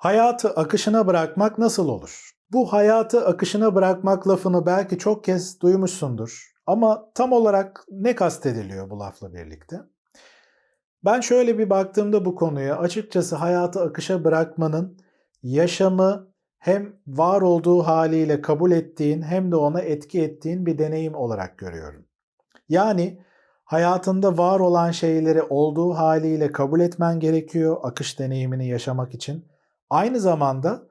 Hayatı akışına bırakmak nasıl olur? Bu hayatı akışına bırakmak lafını belki çok kez duymuşsundur. Ama tam olarak ne kastediliyor bu lafla birlikte? Ben şöyle bir baktığımda bu konuya açıkçası hayatı akışa bırakmanın yaşamı hem var olduğu haliyle kabul ettiğin hem de ona etki ettiğin bir deneyim olarak görüyorum. Yani hayatında var olan şeyleri olduğu haliyle kabul etmen gerekiyor akış deneyimini yaşamak için. Aynı zamanda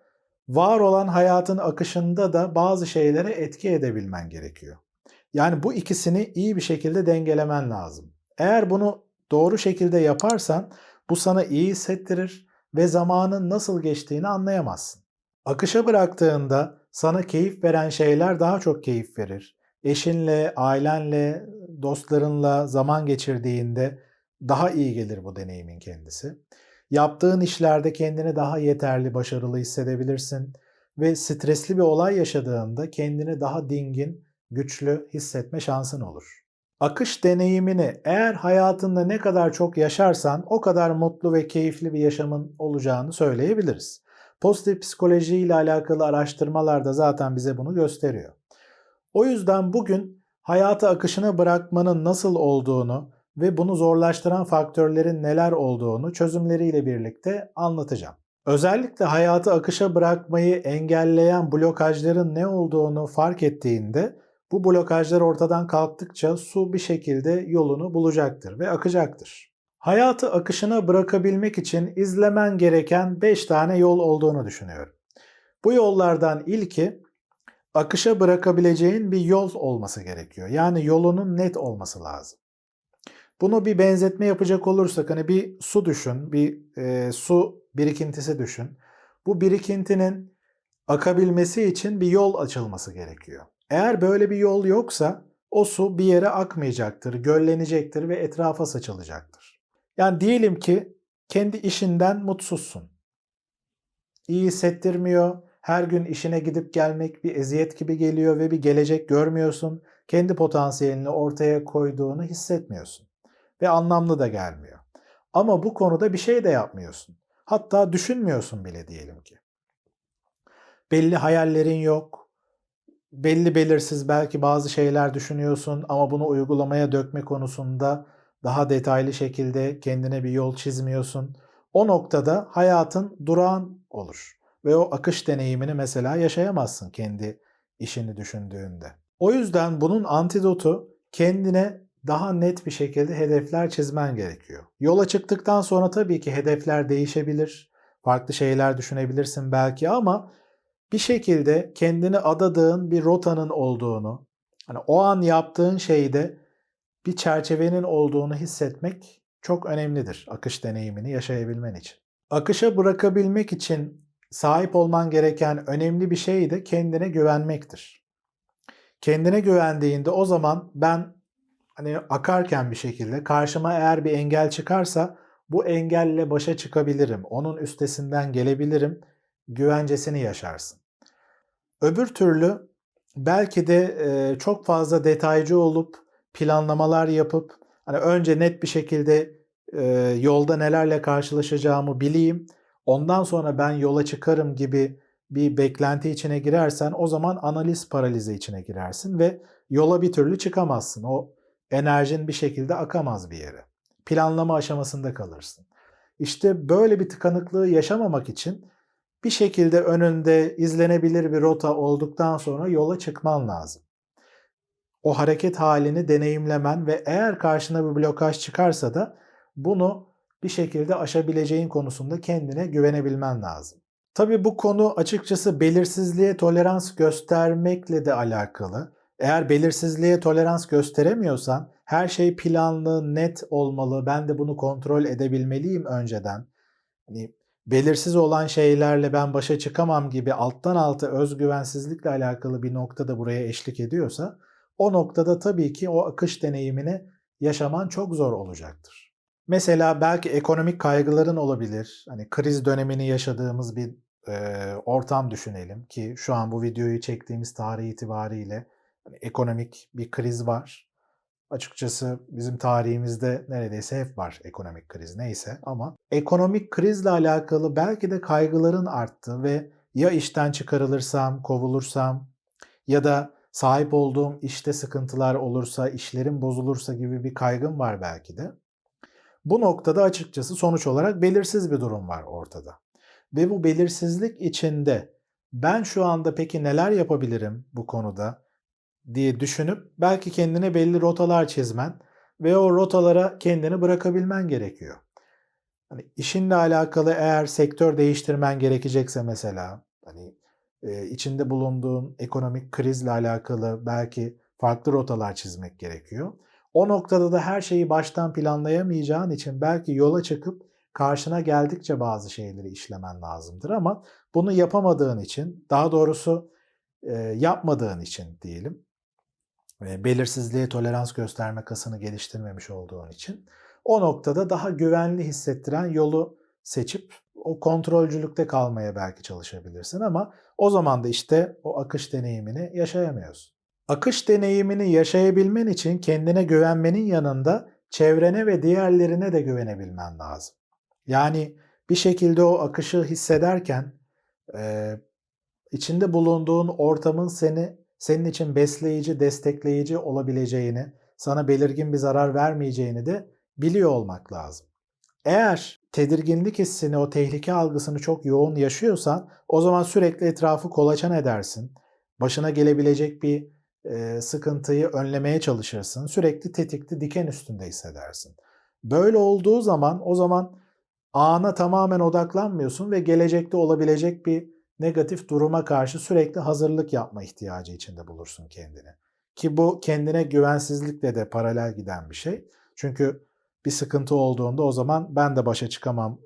var olan hayatın akışında da bazı şeylere etki edebilmen gerekiyor. Yani bu ikisini iyi bir şekilde dengelemen lazım. Eğer bunu doğru şekilde yaparsan bu sana iyi hissettirir ve zamanın nasıl geçtiğini anlayamazsın. Akışa bıraktığında sana keyif veren şeyler daha çok keyif verir. Eşinle, ailenle, dostlarınla zaman geçirdiğinde daha iyi gelir bu deneyimin kendisi. Yaptığın işlerde kendini daha yeterli, başarılı hissedebilirsin ve stresli bir olay yaşadığında kendini daha dingin, güçlü hissetme şansın olur. Akış deneyimini eğer hayatında ne kadar çok yaşarsan o kadar mutlu ve keyifli bir yaşamın olacağını söyleyebiliriz. Pozitif psikoloji ile alakalı araştırmalar da zaten bize bunu gösteriyor. O yüzden bugün hayatı akışına bırakmanın nasıl olduğunu ve bunu zorlaştıran faktörlerin neler olduğunu çözümleriyle birlikte anlatacağım. Özellikle hayatı akışa bırakmayı engelleyen blokajların ne olduğunu fark ettiğinde bu blokajlar ortadan kalktıkça su bir şekilde yolunu bulacaktır ve akacaktır. Hayatı akışına bırakabilmek için izlemen gereken 5 tane yol olduğunu düşünüyorum. Bu yollardan ilki akışa bırakabileceğin bir yol olması gerekiyor. Yani yolunun net olması lazım. Bunu bir benzetme yapacak olursak hani bir su düşün, bir e, su birikintisi düşün. Bu birikintinin akabilmesi için bir yol açılması gerekiyor. Eğer böyle bir yol yoksa o su bir yere akmayacaktır, göllenecektir ve etrafa saçılacaktır. Yani diyelim ki kendi işinden mutsuzsun. İyi hissettirmiyor, her gün işine gidip gelmek bir eziyet gibi geliyor ve bir gelecek görmüyorsun. Kendi potansiyelini ortaya koyduğunu hissetmiyorsun ve anlamlı da gelmiyor. Ama bu konuda bir şey de yapmıyorsun. Hatta düşünmüyorsun bile diyelim ki. Belli hayallerin yok. Belli belirsiz belki bazı şeyler düşünüyorsun ama bunu uygulamaya dökme konusunda daha detaylı şekilde kendine bir yol çizmiyorsun. O noktada hayatın durağan olur ve o akış deneyimini mesela yaşayamazsın kendi işini düşündüğünde. O yüzden bunun antidotu kendine daha net bir şekilde hedefler çizmen gerekiyor. Yola çıktıktan sonra tabii ki hedefler değişebilir. Farklı şeyler düşünebilirsin belki ama bir şekilde kendini adadığın bir rotanın olduğunu, hani o an yaptığın şeyde bir çerçevenin olduğunu hissetmek çok önemlidir akış deneyimini yaşayabilmen için. Akışa bırakabilmek için sahip olman gereken önemli bir şey de kendine güvenmektir. Kendine güvendiğinde o zaman ben hani akarken bir şekilde karşıma eğer bir engel çıkarsa bu engelle başa çıkabilirim. Onun üstesinden gelebilirim. Güvencesini yaşarsın. Öbür türlü belki de çok fazla detaycı olup planlamalar yapıp hani önce net bir şekilde yolda nelerle karşılaşacağımı bileyim. Ondan sonra ben yola çıkarım gibi bir beklenti içine girersen o zaman analiz paralizi içine girersin ve yola bir türlü çıkamazsın. O enerjin bir şekilde akamaz bir yere. Planlama aşamasında kalırsın. İşte böyle bir tıkanıklığı yaşamamak için bir şekilde önünde izlenebilir bir rota olduktan sonra yola çıkman lazım. O hareket halini deneyimlemen ve eğer karşına bir blokaj çıkarsa da bunu bir şekilde aşabileceğin konusunda kendine güvenebilmen lazım. Tabii bu konu açıkçası belirsizliğe tolerans göstermekle de alakalı. Eğer belirsizliğe tolerans gösteremiyorsan her şey planlı, net olmalı. Ben de bunu kontrol edebilmeliyim önceden. Hani belirsiz olan şeylerle ben başa çıkamam gibi alttan alta özgüvensizlikle alakalı bir nokta da buraya eşlik ediyorsa o noktada tabii ki o akış deneyimini yaşaman çok zor olacaktır. Mesela belki ekonomik kaygıların olabilir. Hani kriz dönemini yaşadığımız bir e, ortam düşünelim ki şu an bu videoyu çektiğimiz tarih itibariyle hani ekonomik bir kriz var. Açıkçası bizim tarihimizde neredeyse hep var ekonomik kriz neyse ama ekonomik krizle alakalı belki de kaygıların arttı ve ya işten çıkarılırsam, kovulursam ya da sahip olduğum işte sıkıntılar olursa, işlerim bozulursa gibi bir kaygım var belki de. Bu noktada açıkçası sonuç olarak belirsiz bir durum var ortada. Ve bu belirsizlik içinde ben şu anda peki neler yapabilirim bu konuda diye düşünüp belki kendine belli rotalar çizmen ve o rotalara kendini bırakabilmen gerekiyor. Hani işinle alakalı eğer sektör değiştirmen gerekecekse mesela hani e, içinde bulunduğun ekonomik krizle alakalı belki farklı rotalar çizmek gerekiyor. O noktada da her şeyi baştan planlayamayacağın için belki yola çıkıp karşına geldikçe bazı şeyleri işlemen lazımdır ama bunu yapamadığın için, daha doğrusu e, yapmadığın için diyelim, belirsizliğe tolerans gösterme kasını geliştirmemiş olduğun için o noktada daha güvenli hissettiren yolu seçip o kontrolcülükte kalmaya belki çalışabilirsin ama o zaman da işte o akış deneyimini yaşayamıyorsun. Akış deneyimini yaşayabilmen için kendine güvenmenin yanında çevrene ve diğerlerine de güvenebilmen lazım. Yani bir şekilde o akışı hissederken e, içinde bulunduğun ortamın seni senin için besleyici, destekleyici olabileceğini, sana belirgin bir zarar vermeyeceğini de biliyor olmak lazım. Eğer tedirginlik hissini, o tehlike algısını çok yoğun yaşıyorsan o zaman sürekli etrafı kolaçan edersin. Başına gelebilecek bir e, sıkıntıyı önlemeye çalışırsın. Sürekli tetikli diken üstünde hissedersin. Böyle olduğu zaman o zaman ana tamamen odaklanmıyorsun ve gelecekte olabilecek bir negatif duruma karşı sürekli hazırlık yapma ihtiyacı içinde bulursun kendini. Ki bu kendine güvensizlikle de paralel giden bir şey. Çünkü bir sıkıntı olduğunda o zaman ben de başa çıkamam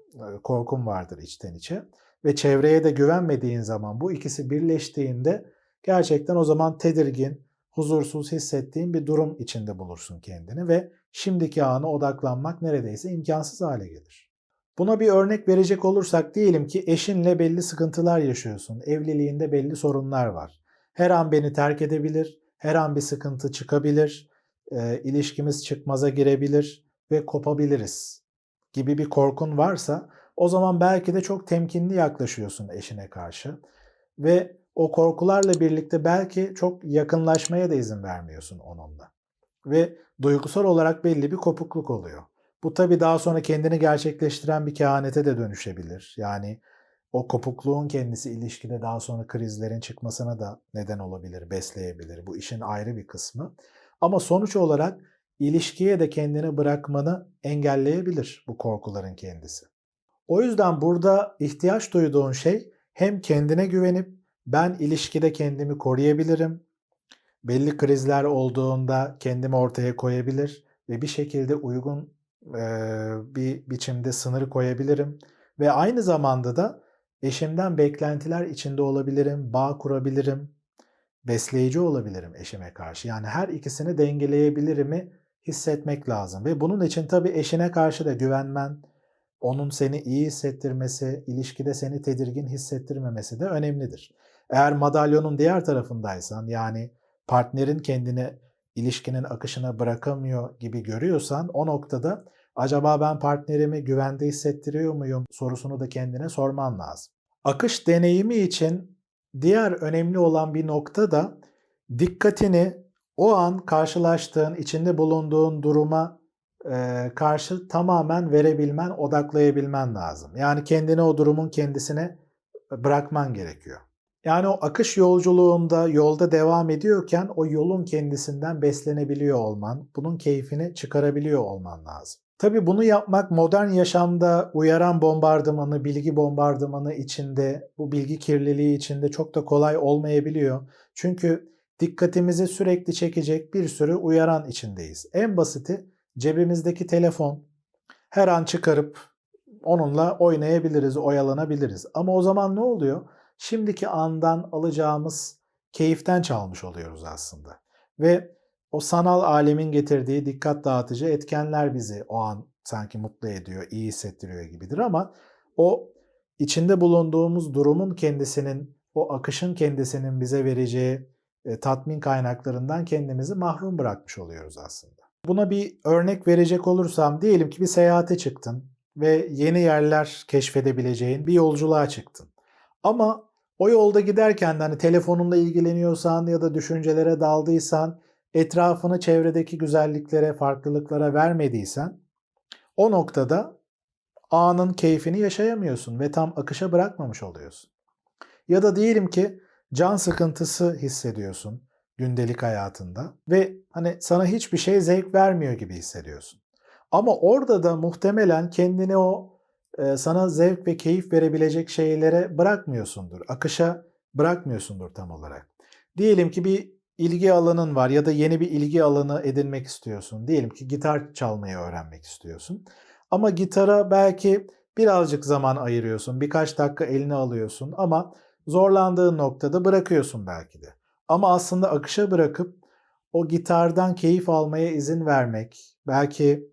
korkum vardır içten içe. Ve çevreye de güvenmediğin zaman bu ikisi birleştiğinde gerçekten o zaman tedirgin, huzursuz hissettiğin bir durum içinde bulursun kendini ve şimdiki ana odaklanmak neredeyse imkansız hale gelir. Buna bir örnek verecek olursak diyelim ki eşinle belli sıkıntılar yaşıyorsun. Evliliğinde belli sorunlar var. Her an beni terk edebilir, her an bir sıkıntı çıkabilir, e, ilişkimiz çıkmaza girebilir ve kopabiliriz gibi bir korkun varsa o zaman belki de çok temkinli yaklaşıyorsun eşine karşı ve o korkularla birlikte belki çok yakınlaşmaya da izin vermiyorsun onunla. Ve duygusal olarak belli bir kopukluk oluyor. Bu tabii daha sonra kendini gerçekleştiren bir kehanete de dönüşebilir. Yani o kopukluğun kendisi ilişkide daha sonra krizlerin çıkmasına da neden olabilir, besleyebilir. Bu işin ayrı bir kısmı. Ama sonuç olarak ilişkiye de kendini bırakmanı engelleyebilir bu korkuların kendisi. O yüzden burada ihtiyaç duyduğun şey hem kendine güvenip ben ilişkide kendimi koruyabilirim, belli krizler olduğunda kendimi ortaya koyabilir ve bir şekilde uygun bir biçimde sınır koyabilirim ve aynı zamanda da eşimden beklentiler içinde olabilirim, bağ kurabilirim, besleyici olabilirim eşime karşı. Yani her ikisini dengeleyebilirimi hissetmek lazım ve bunun için tabii eşine karşı da güvenmen, onun seni iyi hissettirmesi, ilişkide seni tedirgin hissettirmemesi de önemlidir. Eğer madalyonun diğer tarafındaysan yani partnerin kendini ilişkinin akışına bırakamıyor gibi görüyorsan o noktada acaba ben partnerimi güvende hissettiriyor muyum sorusunu da kendine sorman lazım. Akış deneyimi için diğer önemli olan bir nokta da dikkatini o an karşılaştığın, içinde bulunduğun duruma e, karşı tamamen verebilmen, odaklayabilmen lazım. Yani kendini o durumun kendisine bırakman gerekiyor. Yani o akış yolculuğunda, yolda devam ediyorken o yolun kendisinden beslenebiliyor olman, bunun keyfini çıkarabiliyor olman lazım. Tabi bunu yapmak modern yaşamda uyaran bombardımanı, bilgi bombardımanı içinde, bu bilgi kirliliği içinde çok da kolay olmayabiliyor. Çünkü dikkatimizi sürekli çekecek bir sürü uyaran içindeyiz. En basiti cebimizdeki telefon. Her an çıkarıp onunla oynayabiliriz, oyalanabiliriz. Ama o zaman ne oluyor? Şimdiki andan alacağımız keyiften çalmış oluyoruz aslında. Ve o sanal alemin getirdiği dikkat dağıtıcı etkenler bizi o an sanki mutlu ediyor, iyi hissettiriyor gibidir ama o içinde bulunduğumuz durumun kendisinin, o akışın kendisinin bize vereceği e, tatmin kaynaklarından kendimizi mahrum bırakmış oluyoruz aslında. Buna bir örnek verecek olursam diyelim ki bir seyahate çıktın ve yeni yerler keşfedebileceğin bir yolculuğa çıktın. Ama o yolda giderken de hani telefonunla ilgileniyorsan ya da düşüncelere daldıysan, etrafını çevredeki güzelliklere, farklılıklara vermediysen o noktada anın keyfini yaşayamıyorsun ve tam akışa bırakmamış oluyorsun. Ya da diyelim ki can sıkıntısı hissediyorsun gündelik hayatında ve hani sana hiçbir şey zevk vermiyor gibi hissediyorsun. Ama orada da muhtemelen kendini o e, sana zevk ve keyif verebilecek şeylere bırakmıyorsundur. Akışa bırakmıyorsundur tam olarak. Diyelim ki bir ilgi alanın var ya da yeni bir ilgi alanı edinmek istiyorsun. Diyelim ki gitar çalmayı öğrenmek istiyorsun. Ama gitara belki birazcık zaman ayırıyorsun, birkaç dakika eline alıyorsun ama zorlandığın noktada bırakıyorsun belki de. Ama aslında akışa bırakıp o gitardan keyif almaya izin vermek, belki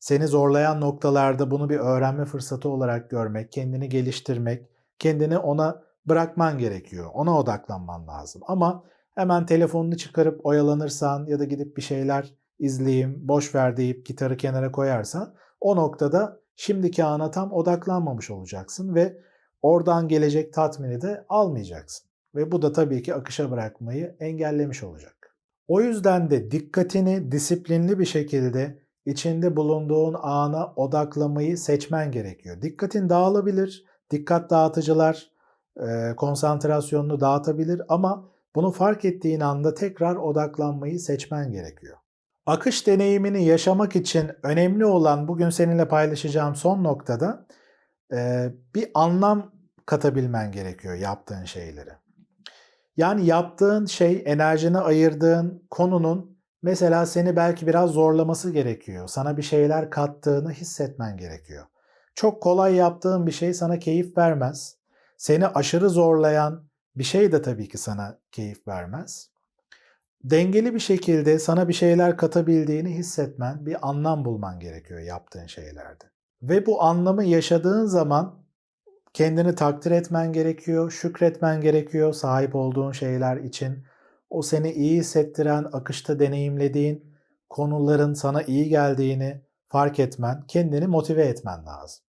seni zorlayan noktalarda bunu bir öğrenme fırsatı olarak görmek, kendini geliştirmek, kendini ona bırakman gerekiyor. Ona odaklanman lazım. Ama hemen telefonunu çıkarıp oyalanırsan ya da gidip bir şeyler izleyeyim, boş ver deyip gitarı kenara koyarsan o noktada şimdiki ana tam odaklanmamış olacaksın ve oradan gelecek tatmini de almayacaksın. Ve bu da tabii ki akışa bırakmayı engellemiş olacak. O yüzden de dikkatini disiplinli bir şekilde içinde bulunduğun ana odaklamayı seçmen gerekiyor. Dikkatin dağılabilir, dikkat dağıtıcılar konsantrasyonunu dağıtabilir ama bunu fark ettiğin anda tekrar odaklanmayı seçmen gerekiyor. Akış deneyimini yaşamak için önemli olan bugün seninle paylaşacağım son noktada bir anlam katabilmen gerekiyor yaptığın şeyleri. Yani yaptığın şey, enerjini ayırdığın konunun mesela seni belki biraz zorlaması gerekiyor. Sana bir şeyler kattığını hissetmen gerekiyor. Çok kolay yaptığın bir şey sana keyif vermez. Seni aşırı zorlayan bir şey de tabii ki sana keyif vermez. Dengeli bir şekilde sana bir şeyler katabildiğini hissetmen, bir anlam bulman gerekiyor yaptığın şeylerde. Ve bu anlamı yaşadığın zaman kendini takdir etmen gerekiyor, şükretmen gerekiyor sahip olduğun şeyler için. O seni iyi hissettiren, akışta deneyimlediğin konuların sana iyi geldiğini fark etmen, kendini motive etmen lazım.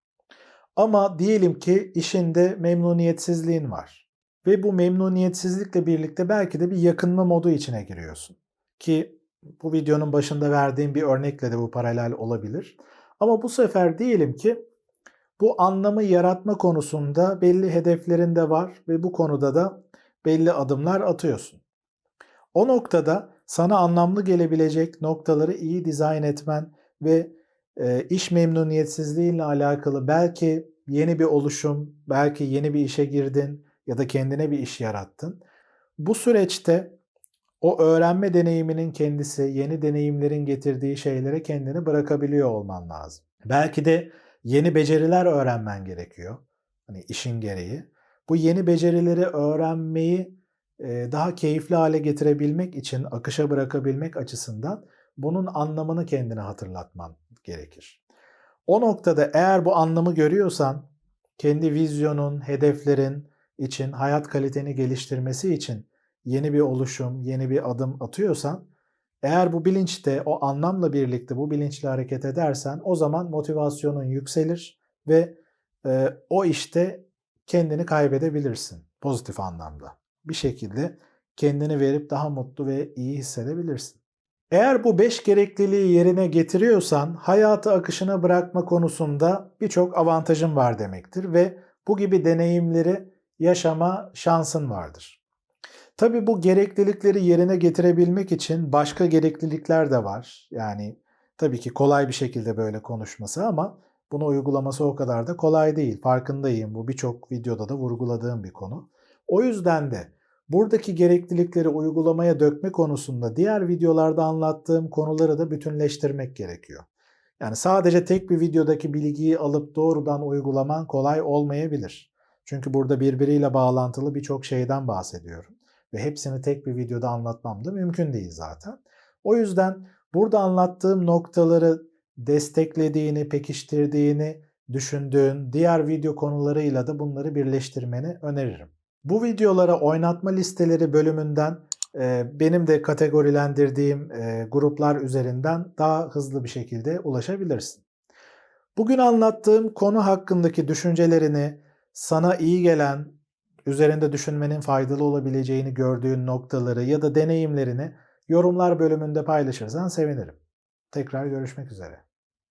Ama diyelim ki işinde memnuniyetsizliğin var. Ve bu memnuniyetsizlikle birlikte belki de bir yakınma modu içine giriyorsun. Ki bu videonun başında verdiğim bir örnekle de bu paralel olabilir. Ama bu sefer diyelim ki bu anlamı yaratma konusunda belli hedeflerin de var ve bu konuda da belli adımlar atıyorsun. O noktada sana anlamlı gelebilecek noktaları iyi dizayn etmen ve e, iş memnuniyetsizliğinle alakalı belki yeni bir oluşum, belki yeni bir işe girdin ya da kendine bir iş yarattın. Bu süreçte o öğrenme deneyiminin kendisi, yeni deneyimlerin getirdiği şeylere kendini bırakabiliyor olman lazım. Belki de yeni beceriler öğrenmen gerekiyor. Hani işin gereği. Bu yeni becerileri öğrenmeyi daha keyifli hale getirebilmek için, akışa bırakabilmek açısından bunun anlamını kendine hatırlatman gerekir. O noktada eğer bu anlamı görüyorsan, kendi vizyonun, hedeflerin için, hayat kaliteni geliştirmesi için yeni bir oluşum, yeni bir adım atıyorsan, eğer bu bilinçte o anlamla birlikte bu bilinçle hareket edersen o zaman motivasyonun yükselir ve e, o işte kendini kaybedebilirsin pozitif anlamda. Bir şekilde kendini verip daha mutlu ve iyi hissedebilirsin. Eğer bu beş gerekliliği yerine getiriyorsan hayatı akışına bırakma konusunda birçok avantajın var demektir ve bu gibi deneyimleri yaşama şansın vardır. Tabii bu gereklilikleri yerine getirebilmek için başka gereklilikler de var. Yani tabii ki kolay bir şekilde böyle konuşması ama bunu uygulaması o kadar da kolay değil. Farkındayım. Bu birçok videoda da vurguladığım bir konu. O yüzden de buradaki gereklilikleri uygulamaya dökme konusunda diğer videolarda anlattığım konuları da bütünleştirmek gerekiyor. Yani sadece tek bir videodaki bilgiyi alıp doğrudan uygulaman kolay olmayabilir. Çünkü burada birbiriyle bağlantılı birçok şeyden bahsediyorum ve hepsini tek bir videoda anlatmam da mümkün değil zaten. O yüzden burada anlattığım noktaları desteklediğini, pekiştirdiğini düşündüğün diğer video konularıyla da bunları birleştirmeni öneririm. Bu videolara oynatma listeleri bölümünden e, benim de kategorilendirdiğim e, gruplar üzerinden daha hızlı bir şekilde ulaşabilirsin. Bugün anlattığım konu hakkındaki düşüncelerini sana iyi gelen, üzerinde düşünmenin faydalı olabileceğini gördüğün noktaları ya da deneyimlerini yorumlar bölümünde paylaşırsan sevinirim. Tekrar görüşmek üzere.